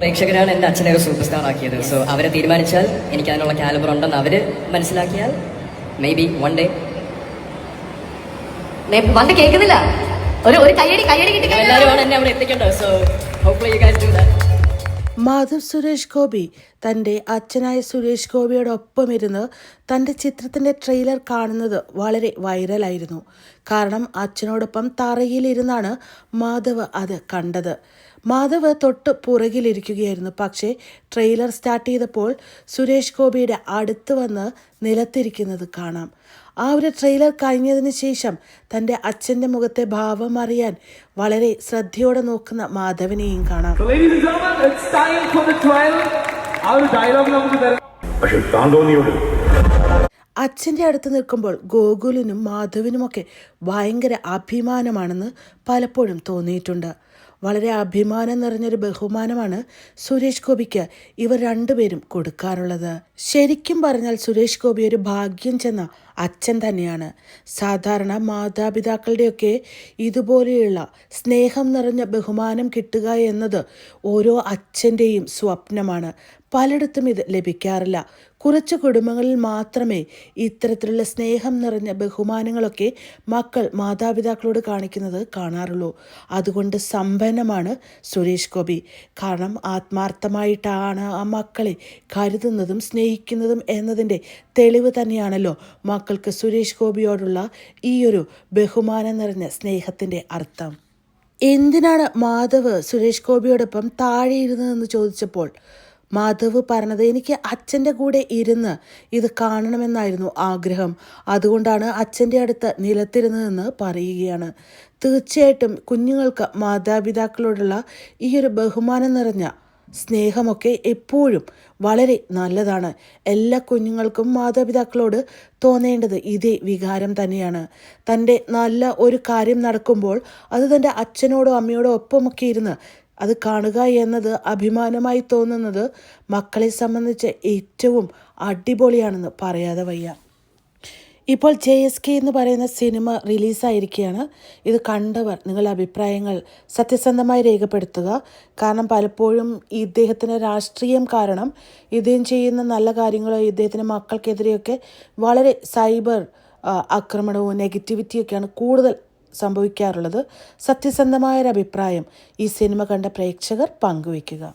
പ്രേക്ഷകരാണ് എന്റെ അച്ഛനെ ഒരു സൂപ്പർ സ്റ്റാർ ആക്കിയത് സോ അവരെ തീരുമാനിച്ചാൽ എനിക്ക് അതിനുള്ള കാലിബർ ഉണ്ടെന്ന് അവർ മനസ്സിലാക്കിയാൽ മേ ബി വൺ ഡേ വന്ന് കേൾക്കുന്നില്ല. ഒരു ഒരു കയ്യടി കയ്യടി കിട്ടി എല്ലാവരും എന്നെ അവിടെ എത്തിക്കേണ്ടത് so hopefully you guys do that Madhav Suresh Gopi തന്റെ അച്ഛനായ സുരേഷ് ഗോപിയോടൊപ്പം ഇരുന്ന് തന്റെ ചിത്രത്തിന്റെ ട്രെയിലർ കാണുന്നത് വളരെ വൈറലായിരുന്നു കാരണം അച്ഛനോടൊപ്പം തറയിലിരുന്നാണ് മാധവ് അത് കണ്ടത്. മാധവ് തൊട്ട് പുറകിലിരിക്കുകയായിരുന്നു. പക്ഷേ ട്രെയിലർ സ്റ്റാർട്ട് ചെയ്തപ്പോൾ സുരേഷ് ഗോപിയുടെ അടുത്ത് വന്ന് നിലത്തിരിക്കുന്നത് കാണാം. ആ ഒരു ട്രെയിലർ കഴിഞ്ഞതിന് ശേഷം തന്റെ അച്ഛന്റെ മുഖത്തെ ഭാവം അറിയാൻ വളരെ ശ്രദ്ധയോടെ നോക്കുന്ന മാധവനെയും കാണാം. അച്ഛന്റെ അടുത്ത് നിൽക്കുമ്പോൾ ഗോകുലിനും മാധവിനുമൊക്കെ ഭയങ്കര അഭിമാനമാണെന്ന് പലപ്പോഴും തോന്നിയിട്ടുണ്ട്. വളരെ അഭിമാനം നിറഞ്ഞൊരു ബഹുമാനമാണ് സുരേഷ് ഗോപിക്ക് ഇവർ രണ്ടുപേരും കൊടുക്കാറുള്ളത്. ശരിക്കും പറഞ്ഞാൽ സുരേഷ് ഗോപി ഒരു ഭാഗ്യം ചെന്ന അച്ഛൻ തന്നെയാണ്. സാധാരണ മാതാപിതാക്കളുടെയൊക്കെ ഇതുപോലെയുള്ള സ്നേഹം നിറഞ്ഞ ബഹുമാനം കിട്ടുക എന്നത് ഓരോ അച്ഛന്റെയും സ്വപ്നമാണ്. പലയിടത്തും ഇത് ലഭിക്കാറില്ല. കുറച്ച് കുടുംബങ്ങളിൽ മാത്രമേ ഇത്തരത്തിലുള്ള സ്നേഹം നിറഞ്ഞ ബഹുമാനങ്ങളൊക്കെ മക്കൾ മാതാപിതാക്കളോട് കാണിക്കുന്നത് കാണാറുള്ളൂ. അതുകൊണ്ട് സമ്പന്നമാണ് സുരേഷ് ഗോപി. കാരണം ആത്മാർത്ഥമായിട്ടാണ് ആ മക്കളെ കരുതുന്നതും സ്നേഹിക്കുന്നതും എന്നതിന്റെ തെളിവ് തന്നെയാണല്ലോ മക്കൾക്ക് സുരേഷ് ഗോപിയോടുള്ള ഈ ഒരു ബഹുമാനം നിറഞ്ഞ സ്നേഹത്തിന്റെ അർത്ഥം. എന്തിനാണ് മാധവ് സുരേഷ് ഗോപിയോടൊപ്പം താഴെ ഇരുന്നതെന്ന് ചോദിച്ചപ്പോൾ മാധവ് പറഞ്ഞത് എനിക്ക് അച്ഛന്റെ കൂടെ ഇരുന്ന് ഇത് കാണണമെന്നായിരുന്നു ആഗ്രഹം. അതുകൊണ്ടാണ് അച്ഛന്റെ അടുത്ത് നിലത്തിരുന്നതെന്ന് പറയുകയാണ്. തീർച്ചയായിട്ടും കുഞ്ഞുങ്ങൾക്ക് മാതാപിതാക്കളോടുള്ള ഈ ഒരു ബഹുമാനം നിറഞ്ഞ സ്നേഹമൊക്കെ എപ്പോഴും വളരെ നല്ലതാണ്. എല്ലാ കുഞ്ഞുങ്ങൾക്കും മാതാപിതാക്കളോട് തോന്നേണ്ടത് ഇതേ വികാരം തന്നെയാണ്. തന്റെ നല്ല ഒരു കാര്യം നടക്കുമ്പോൾ അത് തന്റെ അച്ഛനോടോ അമ്മയോടോ ഒപ്പമൊക്കെ ഇരുന്ന് അത് കാണുക എന്നത് അഭിമാനമായി തോന്നുന്നത് മക്കളെ സംബന്ധിച്ച് ഏറ്റവും അടിപൊളിയാണെന്ന് പറയാതെ വയ്യ. ഇപ്പോൾ ജെ എസ് കെ എന്ന് പറയുന്ന സിനിമ റിലീസായിരിക്കുകയാണ്. ഇത് കണ്ടവർ നിങ്ങളുടെ അഭിപ്രായങ്ങൾ സത്യസന്ധമായി രേഖപ്പെടുത്തുക. കാരണം പലപ്പോഴും ഇദ്ദേഹത്തിന്റെ രാഷ്ട്രീയം കാരണം ഇദ്ദേഹം ചെയ്യുന്ന നല്ല കാര്യങ്ങളോ ഇദ്ദേഹത്തിന്റെ മക്കൾക്കെതിരെയൊക്കെ വളരെ സൈബർ ആക്രമണവും നെഗറ്റിവിറ്റിയൊക്കെയാണ് കൂടുതൽ സംഭവിക്കാറുള്ളത് സത്യസന്ധമായൊരു അഭിപ്രായം ഈ സിനിമ കണ്ട പ്രേക്ഷകർ പങ്കുവയ്ക്കുക.